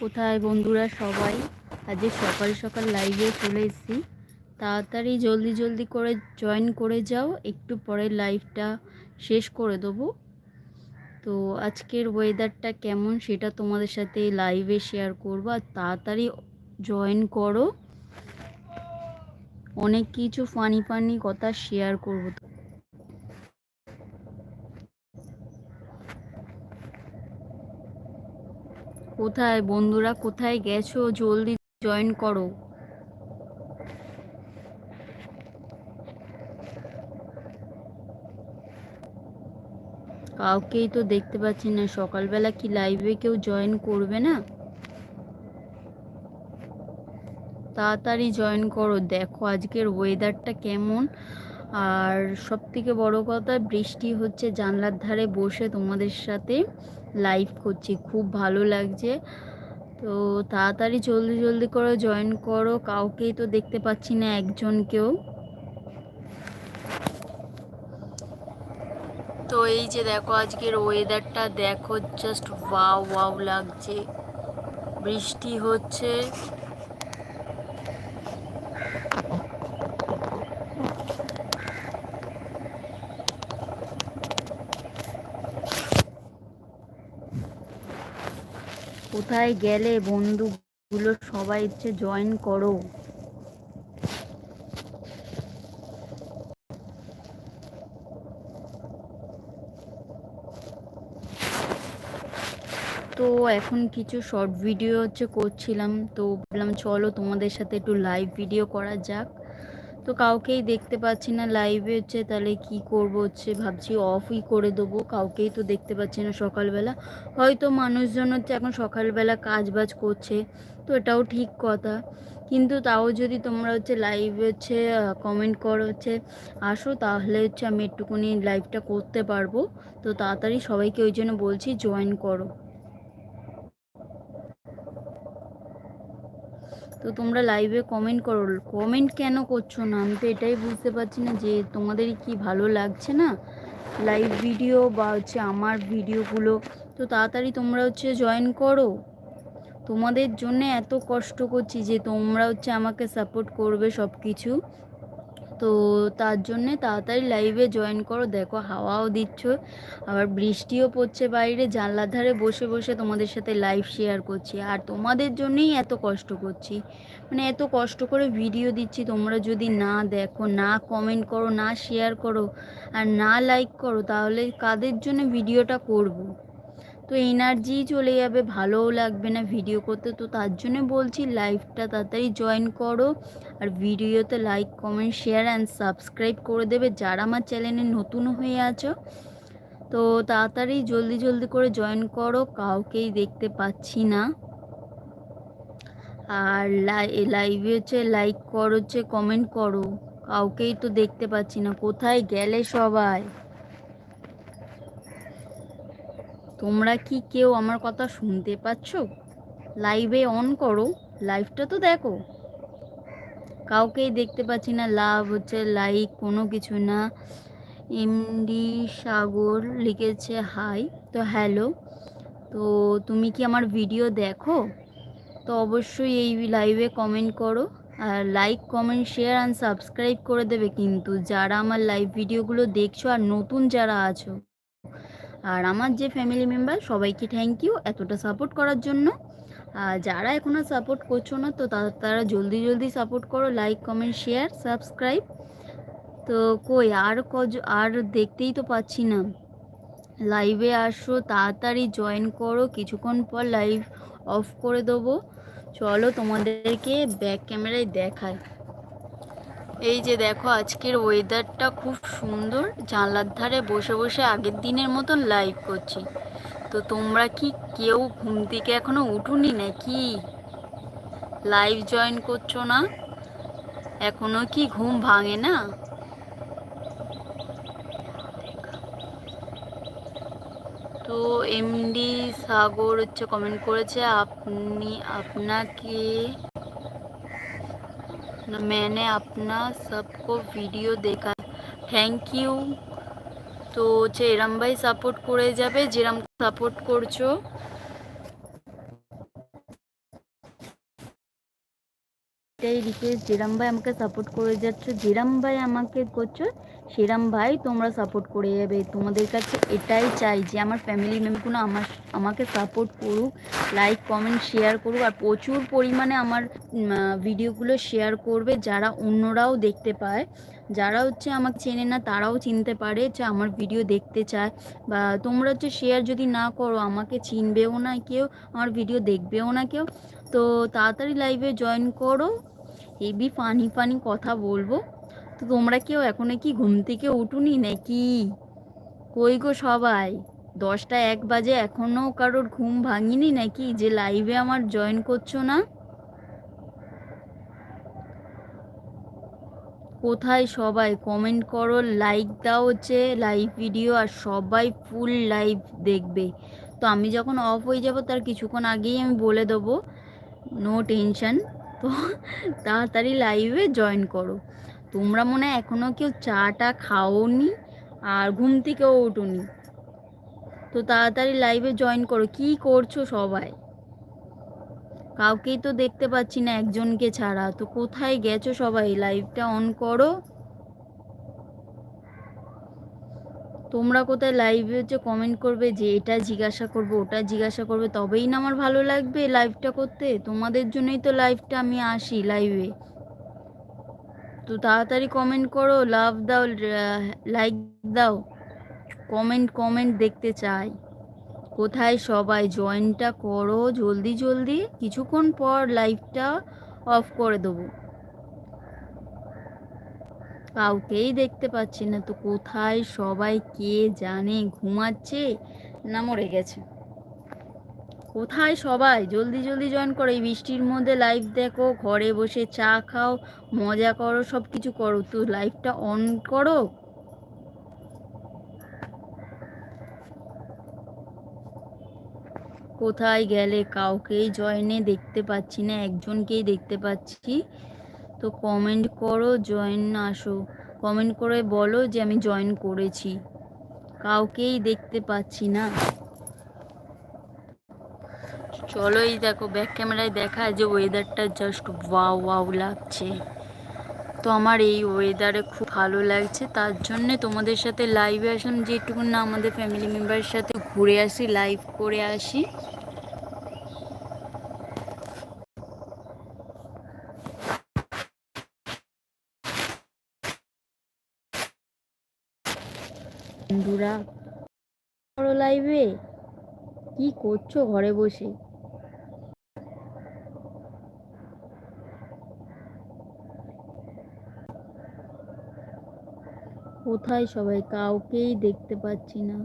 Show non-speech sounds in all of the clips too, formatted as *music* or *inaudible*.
কোথায় বন্ধুরা সবাই? আজকে সকাল সকাল লাইভে চলে এসেছি। তাড়াতাড়ি জলদি জলদি করে জয়েন করে যাও। একটু পরে লাইভটা শেষ করে দেবো। তো আজকের ওয়েদারটা কেমন সেটা তোমাদের সাথে লাইভে শেয়ার করব। আর তাড়াতাড়ি জয়েন করো। অনেক কিছু ফানি ফানি কথা শেয়ার করব। কোথায়? বন্ধুরা কোথায় গেছো? জলদি জয়েন করো। কাউকেই তো দেখতে পাচ্ছি না। সকালবেলা কি লাইভে কেউ জয়েন করবে না? তাড়াতাড়ি জয়েন করো। দেখো আজকের ওয়েদারটা কেমন? আর সব থেকে বড় কথা, বৃষ্টি হচ্ছে জানলার ধারে বসে তোমাদের সাথে লাইভ করছি। খুব ভালো লাগছে। তো তাড়াতাড়ি জলদি জলদি করে জয়েন করো। কাউকেই তো দেখতে পাচ্ছি না, একজনকেও। তো এই যে দেখো, আজকের ওয়েদারটা দেখো জাস্ট ওয়াও ওয়াও লাগছে। বৃষ্টি হচ্ছে। কোথায় গেলে বন্ধুগুলো সবাই হচ্ছে জয়েন করো? তো এখন কিছু শর্ট ভিডিও হচ্ছে করছিলাম, তো ভাবলাম চলো তোমাদের সাথে একটু লাইভ ভিডিও করা যাক। তো কাউকেই দেখতে পাচ্ছি না লাইভে হচ্ছে, তাহলে কি করব হচ্ছে, ভাবছি অফই করে দেবো, কাউকেই তো দেখতে পাচ্ছি না সকালবেলা। হয়তো মানুষজন হচ্ছে এখন সকালবেলা কাজ বাজ করছে, তো এটাও ঠিক কথা। কিন্তু তাও যদি তোমরা হচ্ছে লাইভে হচ্ছে কমেন্ট করো হচ্ছে, আসো, তাহলে হচ্ছে আমি একটুকুনি লাইভটা করতে পারব। তো তাড়াতাড়ি সবাইকে ওই জন্য বলছি জয়েন করো। তো তোমরা লাইভে কমেন্ট করো। কমেন্ট কেন করছ না? আমি তো এটাই বুঝতে পারছি না যে তোমাদের কি ভালো লাগছে না? লাইভ ভিডিও বা হচ্ছে আমার ভিডিওগুলো তো তাড়াতাড়ি তোমরা হচ্ছে জয়েন করো। তোমাদের জন্য এত কষ্ট করছি যে তোমরা হচ্ছে আমাকে সাপোর্ট করবে সব কিছু তো তার জন্যে তাড়াতাড়ি লাইভে জয়েন করো। দেখো হাওয়াও দিচ্ছ, আবার বৃষ্টিও পড়ছে বাইরে। জানলার ধারে বসে বসে তোমাদের সাথে লাইভ শেয়ার করছি। আর তোমাদের জন্যেই এত কষ্ট করছি। মানে এত কষ্ট করে ভিডিও দিচ্ছি। তোমরা যদি না দেখো, না কমেন্ট করো, না শেয়ার করো, আর না লাইক করো, তাহলে কাদের জন্য ভিডিওটা করব? তো এনার্জি চলে যাবে, ভালোও লাগবে না ভিডিও করতে। তো তার জন্য বলছি লাইভটা তাড়াতাড়ি জয়েন করো। আর ভিডিওতে like comment share and subscribe করে দেবে যারা আমার চ্যানেলে নতুন হয়ে আছো। তো তাড়াতাড়ি জলদি জলদি করে জয়েন করো, কাউকেই দেখতে পাচ্ছি না। আর লাইভে হচ্ছে লাইক করো, হচ্ছে কমেন্ট করো। কাউকেই তো দেখতে পাচ্ছি না। কোথায় গেলে সবাই? তোমরা কি কেউ আমার কথা শুনতে পাচ্ছ? লাইভে অন করো। লাইভটা তো দেখো। কাউকেই দেখতে পাচ্ছি না। লাভ হচ্ছে লাইক কোনো কিছু না। এমডি সাগর লিখেছে হাই তো হ্যালো তো তুমি কি আমার ভিডিও দেখো? তো অবশ্যই এই লাইভে কমেন্ট করো। আর like comment share and subscribe করে দেবে কিন্তু। যারা আমার লাইভ ভিডিওগুলো দেখছ আর নতুন যারা আছো। আর আমার যে ফ্যামিলি মেম্বার সবাইকে থ্যাংক ইউ এতটা সাপোর্ট করার জন্য। আর যারা এখনও সাপোর্ট করছ না, তো তারা জলদি জলদি সাপোর্ট করো লাইক কমেন্ট শেয়ার সাবস্ক্রাইব তো কই, আর কজ, আর দেখতেই তো পাচ্ছি না। লাইভে আসো, তাড়াতাড়ি জয়েন করো, কিছুক্ষণ পর লাইভ অফ করে দেবো। চলো তোমাদেরকে ব্যাক ক্যামেরায় দেখায়। এই যে দেখো, আজকের ওয়েদারটা খুব সুন্দর। জানলার ধারে বসে বসে আগের দিনের মতন লাইভ করছি। তো তোমরা কি কেউ ঘুম থেকে এখনও উঠুনি নাকি? লাইভ জয়েন করছ না? এখনও কি ঘুম ভাঙে না? তো এমডি সাগর হচ্ছে কমেন্ট করেছে, আপনি, আপনাকে मैंने अपना सबको ভিডিও দেখা থ্যাংক ইউ তো হচ্ছে এরম ভাই সাপোর্ট করে যাবে যেরম সাপোর্ট করছো একটাই রিকোয়েস্ট যেরাম ভাই আমাকে সাপোর্ট করে যাচ্ছ, যেরাম ভাই আমাকে করছ, সেরাম ভাই তোমরা সাপোর্ট করে যাবে। তোমাদের কাছে এটাই চাই যে আমার ফ্যামিলি মেম্বারগুলো আমার, আমাকে সাপোর্ট করুক লাইক কমেন্ট শেয়ার করুক। আর প্রচুর পরিমাণে আমার ভিডিওগুলো শেয়ার করবে যারা অন্যরাও দেখতে পায়। যারা হচ্ছে আমাকে চেনে না, তারাও চিনতে পারে যে আমার ভিডিও দেখতে চায়। বা তোমরা হচ্ছে শেয়ার যদি না করো, আমাকে চিনবেও না কেউ, আমার ভিডিও দেখবেও না কেউ। তো তাড়াতাড়ি লাইভে জয়েন করো। হেবি ফানি ফানি কথা বলব। তো তোমরা কেউ এখনও কি ঘুম থেকে উঠুনি নাকি? কই গো সবাই? দশটা এক বাজে এখনও কারোর ঘুম ভাঙিনি নাকি? যে লাইভে আমার জয়েন করছ না? কোথায় সবাই? কমেন্ট করো লাইক দাও হচ্ছে লাইভ ভিডিও আর সবাই ফুল লাইভ দেখবে। তো আমি যখন অফ হয়ে যাব, তার কিছুক্ষণ আগেই আমি বলে দেবো। নো টেনশন তো তাড়াতাড়ি লাইভে জয়েন করো। তোমরা মনে হয় এখনও কেউ চাটা খাওনি আর ঘুম থেকেও উঠুনি। তো তাড়াতাড়ি লাইভে জয়েন করো। কি করছ সবাই? কাউকেই তো দেখতে পাচ্ছি না একজনকে ছাড়া। তো কোথায় গেছো সবাই? লাইভটা অন করো। তোমরা কোথায় লাইভে হচ্ছে কমেন্ট করবে, যে এটা জিজ্ঞাসা করবে, ওটা জিজ্ঞাসা করবে, তবেই না আমার ভালো লাগবে লাইভটা করতে? তোমাদের জন্যই তো লাইভটা আমি আসি লাইভে তো তাড়াতাড়ি কমেন্ট করো লাভ দাও লাইক দাও। কমেন্ট কমেন্ট দেখতে চাই। কোথায় সবাই? জয়েনটা করো, জলদি জলদি। কিছুক্ষণ পর লাইভটা অফ করে দেবো। কাউকেই দেখতে পাচ্ছি না। তো কোথায় সবাই কে জানে ঘুমাচ্ছে না মরে গেছে? কোথায় সবাই? জলদি জলদি জয়েন করো। এই বৃষ্টির মধ্যে লাইভ দেখো, ঘরে বসে চা খাও, মজা করো সব কিছু করো। তো লাইভটা অন করো। কোথায় গেলে কাউকেই জয়েনে দেখতে পাচ্ছি না, একজনকেই দেখতে পাচ্ছি। তো কমেন্ট করো জয়েন আসো। কমেন্ট করে বলো যে আমি জয়েন করেছি। কাউকেই দেখতে পাচ্ছি না। চলো এই দেখো ব্যাক ক্যামেরায় দেখা যে ওয়েদারটা জাস্ট ওয়াও ওয়াও লাগছে। তো আমার এই ওয়েদারে খুব ভালো লাগছে। তার জন্যে তোমাদের সাথে লাইভে আসলাম। যেটুকু না আমাদের ফ্যামিলি মেম্বারের সাথে ঘুরে আসি লাইভ করে আসি। বন্ধুরা বড় লাইভে কি করছ ঘরে বসে? কোথায় সবাই? কাউকেই দেখতে পাচ্ছি না।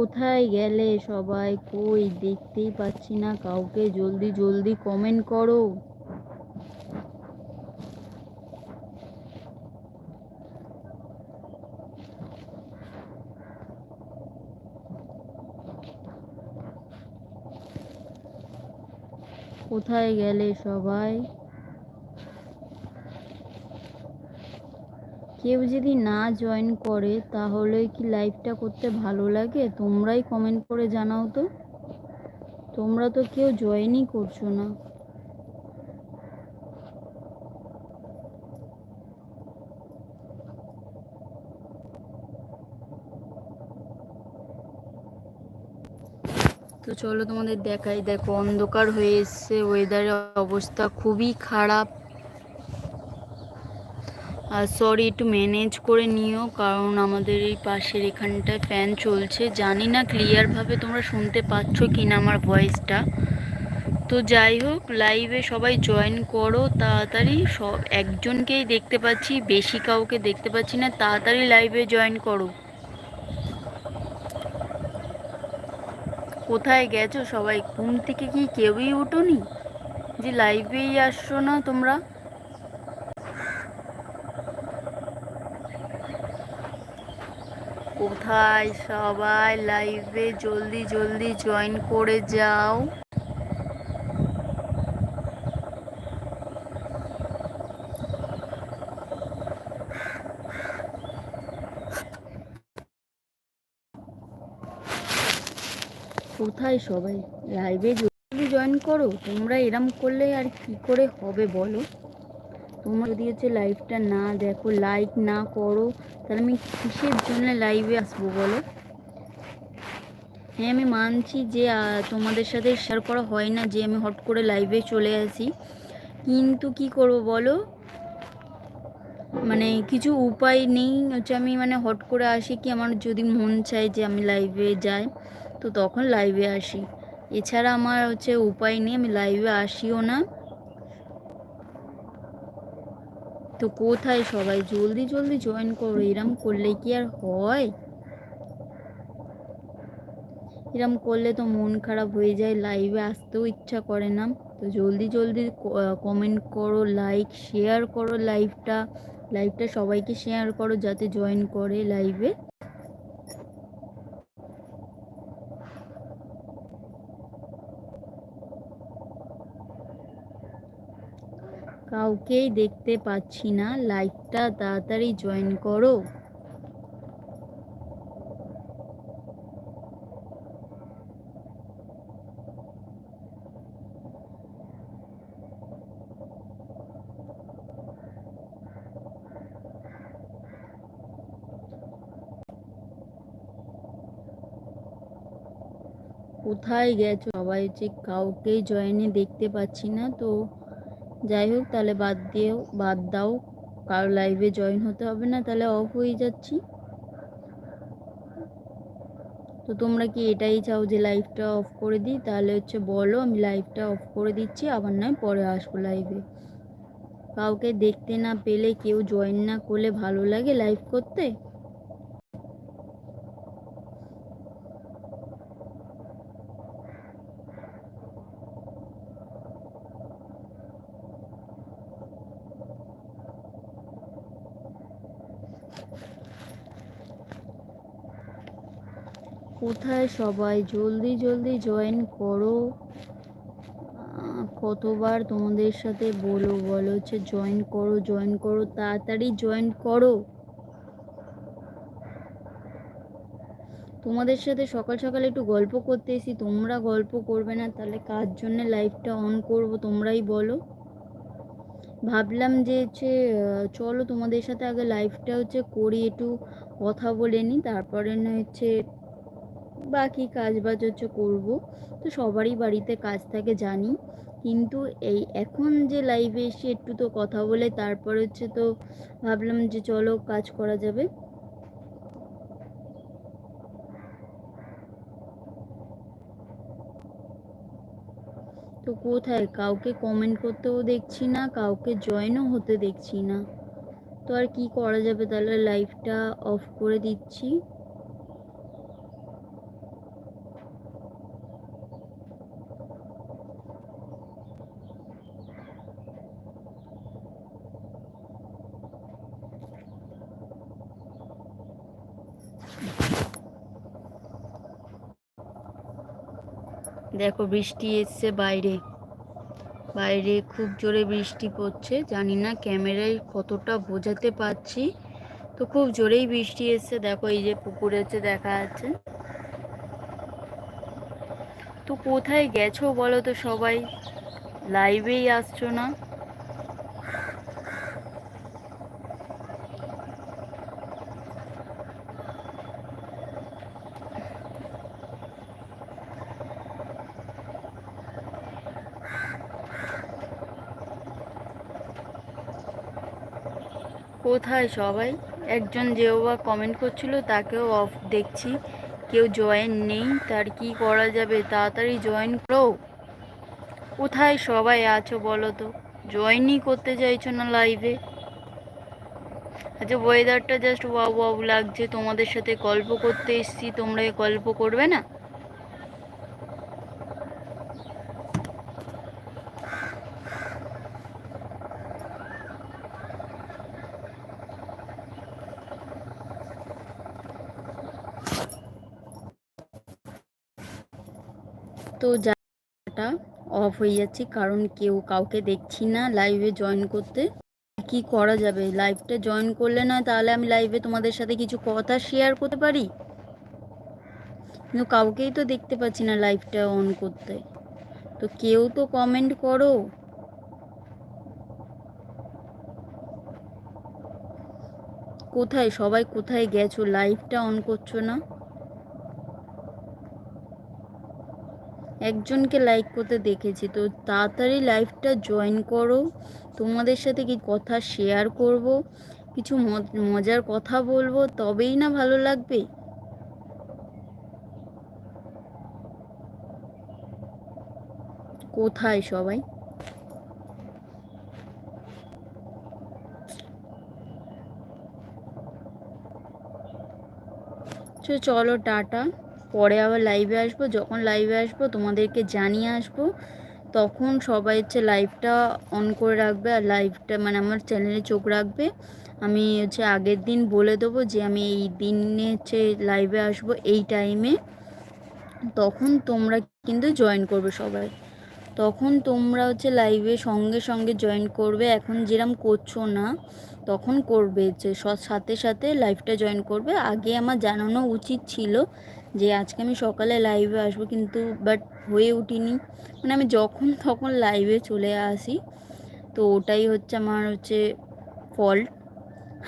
কোথায় গেলে সবাই কই দেখতেই পাচ্ছি না, কাউকে জলদি জলদি কমেন্ট করো। কোথায় গেলে সবাই কেউ যদি না জয়েন করে, তাহলে কি লাইভটা করতে ভালো লাগে? তোমরাই কমেন্ট করে জানাও তো। তোমরা তো কেউ জয়েনই করছ না। তো চলো তোমাদের দেখাই। দেখো, অন্ধকার হয়ে এসছে ওয়েদারের অবস্থা খুবই খারাপ। সরি একটু ম্যানেজ করে নিও, কারণ আমাদের এই পাশের এখানটায় ফ্যান চলছে। জানি না ক্লিয়ারভাবে তোমরা শুনতে পাচ্ছ কি না আমার ভয়েসটা তো যাই হোক লাইভে সবাই জয়েন করো, তাড়াতাড়ি সব একজনকেই দেখতে পাচ্ছি, বেশি কাউকে দেখতে পাচ্ছি না, তাড়াতাড়ি লাইভে জয়েন করো। কোথায় গেছো সবাই? ঘুম থেকে কি কেউই উঠোনি? যে লাইভেই আসছো না তোমরা? কোথায় সবাই লাইভে জলদি জলদি জয়েন করে যাও। কোথায় সবাই? লাইভে জয়েন করো? তোমরা এরম করলে আর কি করে হবে বলো? তোমরা যদি হচ্ছে লাইভটা না দেখো লাইক না করো, তাহলে আমি কিসের জন্য লাইভে আসব বলো? হ্যাঁ আমি মানছি যে তোমাদের সাথে শেয়ার করা হয় না যে আমি হট করে লাইভে চলে আসি। কিন্তু কি করব বলো? মানে কিছু উপায় নেই, হচ্ছে আমি মানে হট করে আসি কি আমার যদি মন চায় যে আমি লাইভে যাই, তো তখন লাইভে আসি। এছাড়া আমার হচ্ছে উপায় নেই, আমি লাইভে আসিও না। তো কোথায় সবাই? জলদি জলদি জয়েন করো। এরম করলে কি আর হয়? এরম করলে তো মন খারাপ হয়ে যায়। লাইভে আসতেও ইচ্ছা করে না। তো জলদি জলদি কমেন্ট করো লাইক শেয়ার করো লাইভটা লাইভটা সবাইকে শেয়ার করো যাতে জয়েন করে লাইভে কাউকেই দেখতে পাচ্ছি না। লাইভটা তাড়াতাড়ি জয়েন করো। কোথায় গেছো? সবাই যে কাউকেই জয়েনে দেখতে পাচ্ছি না, তো যাই হোক, তাহলে বাদ দিয়েও, বাদ দাও। কারও লাইভে জয়েন হতে হবে না, তাহলে অফ হয়ে যাচ্ছি। তো তোমরা কি এটাই চাও যে লাইভটা অফ করে দিই? তাহলে হচ্ছে বলো, আমি লাইভটা অফ করে দিচ্ছি, আবার নয়, পরে আসব লাইভে কাউকে দেখতে না পেলে, কেউ জয়েন না করলে ভালো লাগে লাইভ করতে? কোথায় সবাই জলদি জলদি জয়েন করো। কতবার তোমাদের সাথে বলো বলো হচ্ছে জয়েন করো জয়েন করো, তাড়াতাড়ি জয়েন করো। তোমাদের সাথে সকাল সকাল একটু গল্প করতে এসি তোমরা গল্প করবে না, তাহলে কার জন্যে লাইভটা অন করব তোমরাই বলো। ভাবলাম যে হচ্ছে চলো তোমাদের সাথে আগে লাইভটা হচ্ছে করি, একটু কথা বলে নিই, তারপরে না হচ্ছে বাকি কাজ বাজ হচ্ছে করব, তো সবারই বাড়িতে কাজ থাকে জানি। কিন্তু এই এখন যে লাইভে এসে একটু তো কথা বলে, তারপর হচ্ছে তো ভাবলাম যে চলো কাজ করা যাবে। তো কোথায়? কাউকে কমেন্ট করতেও দেখছি না, কাউকে জয়েনও হতে দেখছি না। তো আর কি করা যাবে? তাহলে লাইভটা অফ করে দিচ্ছি। দেখো বৃষ্টি এসছে বাইরে। বাইরে খুব জোরে বৃষ্টি পড়ছে, জানি না ক্যামেরায় কতটা বোঝাতে পারছি। তো খুব জোরেই বৃষ্টি এসছে, দেখো এই যে পুকুর হচ্ছে দেখা যাচ্ছে। তো কোথায় গেছো বলো তো সবাই? লাইভেই আসছো না? কোথায় সবাই? একজন যেও বা কমেন্ট করছিল, তাকেও অফ দেখছি। কেউ জয়েন নেই, তার কি করা যাবে? তাড়াতাড়ি জয়েন করো। কোথায় সবাই আছো বলো তো? জয়েনই করতে চাইছো না লাইভে আচ্ছা ওয়েদারটা জাস্ট ওয়াও ওয়াও লাগছে। তোমাদের সাথে গল্প করতে এসছি, তোমরা গল্প করবে না? তো যাটা অফ হয়ে যাচ্ছি, কারণ কেউ কাউকে দেখছি না লাইভে জয়েন করতে। কি করা যাবে? লাইভটা জয়েন করলে না তাহলে আমি লাইভে তোমাদের সাথে কিছু কথা শেয়ার করতে পারি? কিন্তু কাউকেই তো দেখতে পাচ্ছি না লাইভটা অন করতে। তো কেউ তো কমেন্ট করো। কোথায়? সবাই কোথায় গেছো? লাইভটা অন করছ না? একজনকে লাইক করতে দেখেছি। তো তাড়াতাড়ি লাইভটা জয়েন করো। তোমাদের সাথে কি কথা শেয়ার করব? কিছু মজার কথা বলব? তবেই না ভালো লাগবে? কোথায় সবাই? চলো টাটা। পরে আবার লাইভে আসব, যখন লাইভে আসব তোমাদেরকে জানিয়ে আসব, তখন সবাই হচ্ছে লাইভটা অন করে রাখবে আর লাইভটা মানে আমার চ্যানেলে চোখ রাখবে। আমি হচ্ছে আগের দিন বলে দেবো যে আমি এই দিনে হচ্ছে লাইভে আসব এই টাইমে তখন তোমরা কিন্তু জয়েন করবে সবাই। তখন তোমরা হচ্ছে লাইভে সঙ্গে সঙ্গে জয়েন করবে। এখন যেরম করছ না, তখন করবে। যে সাথে সাথে লাইভটা জয়েন করবে। আগে আমার জানানো উচিত ছিল যে, আজকে আমি সকালে লাইভে আসব কিন্তু বাট হয়ে উঠিনি। মানে আমি যখন *laughs* তখন লাইভে চলে আসি। তো ওটাই হচ্ছে আমার হচ্ছে ফল্ট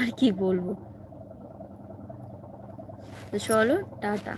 আর কি বলব? তো চলো, টাটা।